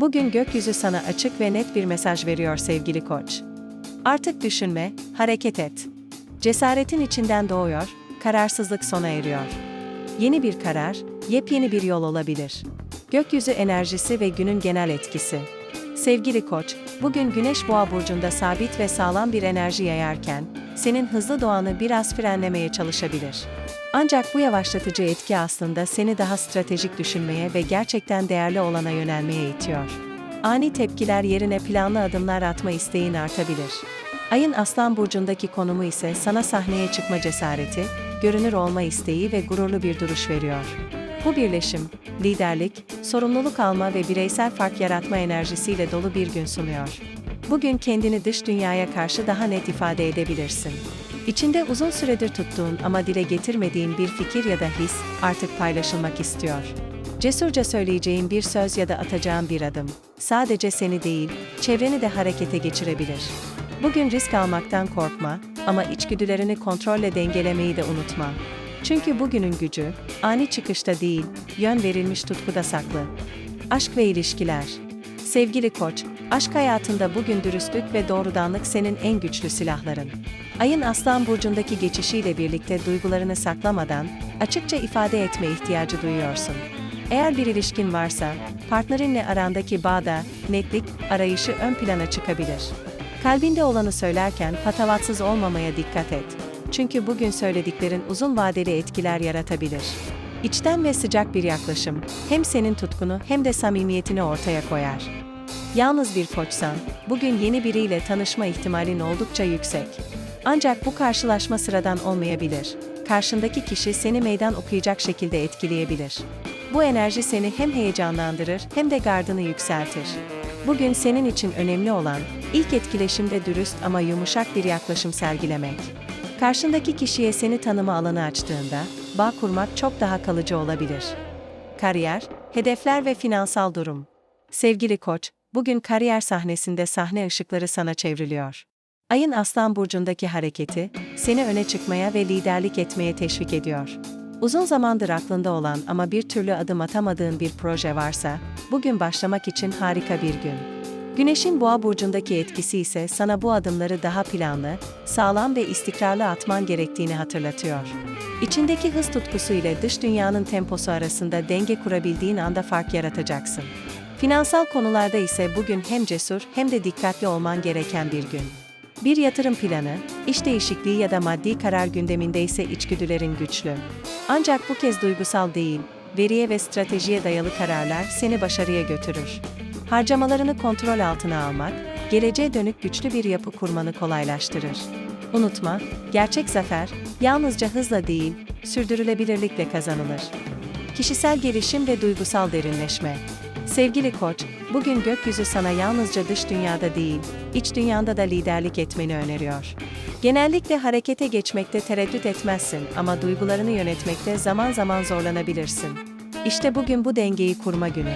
Bugün gökyüzü sana açık ve net bir mesaj veriyor sevgili koç. Artık düşünme, hareket et. Cesaretin içinden doğuyor, kararsızlık sona eriyor. Yeni bir karar, yepyeni bir yol olabilir. Gökyüzü enerjisi ve günün genel etkisi. Sevgili koç, bugün Güneş Boğa burcunda sabit ve sağlam bir enerji yayarken, senin hızlı doğanı biraz frenlemeye çalışabilir. Ancak bu yavaşlatıcı etki aslında seni daha stratejik düşünmeye ve gerçekten değerli olana yönelmeye itiyor. Ani tepkiler yerine planlı adımlar atma isteğin artabilir. Ayın Aslan burcundaki konumu ise sana sahneye çıkma cesareti, görünür olma isteği ve gururlu bir duruş veriyor. Bu birleşim, liderlik, sorumluluk alma ve bireysel fark yaratma enerjisiyle dolu bir gün sunuyor. Bugün kendini dış dünyaya karşı daha net ifade edebilirsin. İçinde uzun süredir tuttuğun ama dile getirmediğin bir fikir ya da his artık paylaşılmak istiyor. Cesurca söyleyeceğin bir söz ya da atacağın bir adım sadece seni değil, çevreni de harekete geçirebilir. Bugün risk almaktan korkma ama içgüdülerini kontrolle dengelemeyi de unutma. Çünkü bugünün gücü ani çıkışta değil, yön verilmiş tutkuda saklı. Aşk ve ilişkiler. Sevgili koç, aşk hayatında bugün dürüstlük ve doğrudanlık senin en güçlü silahların. Ayın Aslan burcundaki geçişiyle birlikte duygularını saklamadan açıkça ifade etme ihtiyacı duyuyorsun. Eğer bir ilişkin varsa, partnerinle arandaki bağda netlik arayışı ön plana çıkabilir. Kalbinde olanı söylerken patavatsız olmamaya dikkat et. Çünkü bugün söylediklerin uzun vadeli etkiler yaratabilir. İçten ve sıcak bir yaklaşım hem senin tutkunu hem de samimiyetini ortaya koyar. Yalnız bir koçsan, bugün yeni biriyle tanışma ihtimalin oldukça yüksek. Ancak bu karşılaşma sıradan olmayabilir. Karşındaki kişi seni meydan okuyacak şekilde etkileyebilir. Bu enerji seni hem heyecanlandırır hem de gardını yükseltir. Bugün senin için önemli olan, ilk etkileşimde dürüst ama yumuşak bir yaklaşım sergilemek. Karşındaki kişiye seni tanıma alanı açtığında, bağ kurmak çok daha kalıcı olabilir. Kariyer, hedefler ve finansal durum. Sevgili koç, bugün kariyer sahnesinde sahne ışıkları sana çevriliyor. Ayın Aslan burcundaki hareketi, seni öne çıkmaya ve liderlik etmeye teşvik ediyor. Uzun zamandır aklında olan ama bir türlü adım atamadığın bir proje varsa, bugün başlamak için harika bir gün. Güneşin Boğa burcundaki etkisi ise sana bu adımları daha planlı, sağlam ve istikrarlı atman gerektiğini hatırlatıyor. İçindeki hız tutkusu ile dış dünyanın temposu arasında denge kurabildiğin anda fark yaratacaksın. Finansal konularda ise bugün hem cesur hem de dikkatli olman gereken bir gün. Bir yatırım planı, iş değişikliği ya da maddi karar gündeminde ise içgüdülerin güçlü. Ancak bu kez duygusal değil, veriye ve stratejiye dayalı kararlar seni başarıya götürür. Harcamalarını kontrol altına almak, geleceğe dönük güçlü bir yapı kurmanı kolaylaştırır. Unutma, gerçek zafer, yalnızca hızla değil, sürdürülebilirlikle kazanılır. Kişisel gelişim ve duygusal derinleşme. Sevgili koç, bugün gökyüzü sana yalnızca dış dünyada değil, iç dünyanda da liderlik etmeni öneriyor. Genellikle harekete geçmekte tereddüt etmezsin ama duygularını yönetmekte zaman zaman zorlanabilirsin. İşte bugün bu dengeyi kurma günü.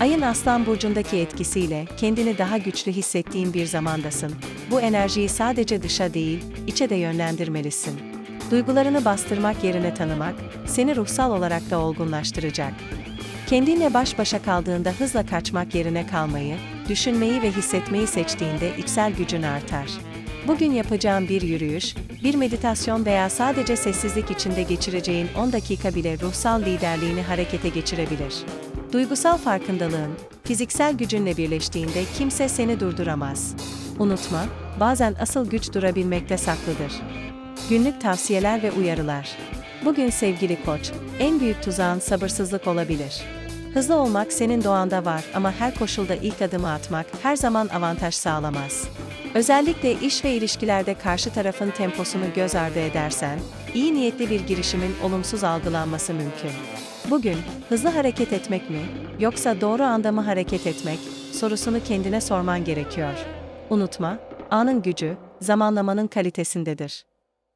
Ayın Aslan burcundaki etkisiyle kendini daha güçlü hissettiğin bir zamandasın. Bu enerjiyi sadece dışa değil, içe de yönlendirmelisin. Duygularını bastırmak yerine tanımak, seni ruhsal olarak da olgunlaştıracak. Kendinle baş başa kaldığında hızla kaçmak yerine kalmayı, düşünmeyi ve hissetmeyi seçtiğinde içsel gücün artar. Bugün yapacağın bir yürüyüş, bir meditasyon veya sadece sessizlik içinde geçireceğin 10 dakika bile ruhsal liderliğini harekete geçirebilir. Duygusal farkındalığın, fiziksel gücünle birleştiğinde kimse seni durduramaz. Unutma, bazen asıl güç durabilmekte saklıdır. Günlük tavsiyeler ve uyarılar. Bugün sevgili koç, en büyük tuzağın sabırsızlık olabilir. Hızlı olmak senin doğanda var ama her koşulda ilk adımı atmak her zaman avantaj sağlamaz. Özellikle iş ve ilişkilerde karşı tarafın temposunu göz ardı edersen, iyi niyetli bir girişimin olumsuz algılanması mümkün. Bugün, hızlı hareket etmek mi, yoksa doğru anda mı hareket etmek, sorusunu kendine sorman gerekiyor. Unutma, anın gücü, zamanlamanın kalitesindedir.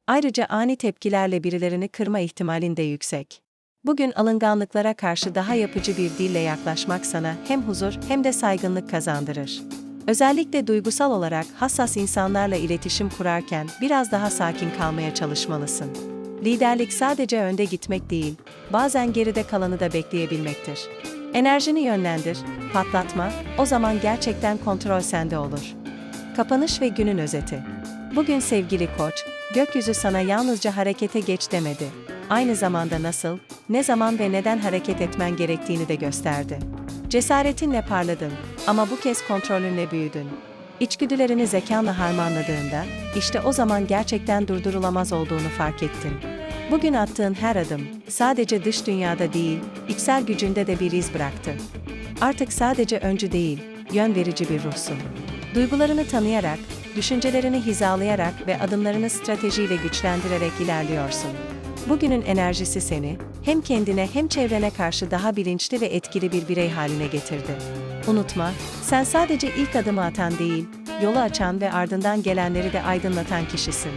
Ayrıca ani tepkilerle birilerini kırma ihtimalin de yüksek. Bugün alınganlıklara karşı daha yapıcı bir dille yaklaşmak sana hem huzur hem de saygınlık kazandırır. Özellikle duygusal olarak hassas insanlarla iletişim kurarken biraz daha sakin kalmaya çalışmalısın. Liderlik sadece önde gitmek değil, bazen geride kalanı da bekleyebilmektir. Enerjini yönlendir, patlatma, o zaman gerçekten kontrol sende olur. Kapanış ve günün özeti. Bugün sevgili koç, gökyüzü sana yalnızca harekete geç demedi. Aynı zamanda nasıl, ne zaman ve neden hareket etmen gerektiğini de gösterdi. Cesaretinle parladın ama bu kez kontrolünle büyüdün. İçgüdülerini zekanla harmanladığında, işte o zaman gerçekten durdurulamaz olduğunu fark ettin. Bugün attığın her adım, sadece dış dünyada değil, içsel gücünde de bir iz bıraktı. Artık sadece öncü değil, yön verici bir ruhsun. Duygularını tanıyarak, düşüncelerini hizalayarak ve adımlarını stratejiyle güçlendirerek ilerliyorsun. Bugünün enerjisi seni, hem kendine hem çevrene karşı daha bilinçli ve etkili bir birey haline getirdi. Unutma, sen sadece ilk adımı atan değil, yolu açan ve ardından gelenleri de aydınlatan kişisin.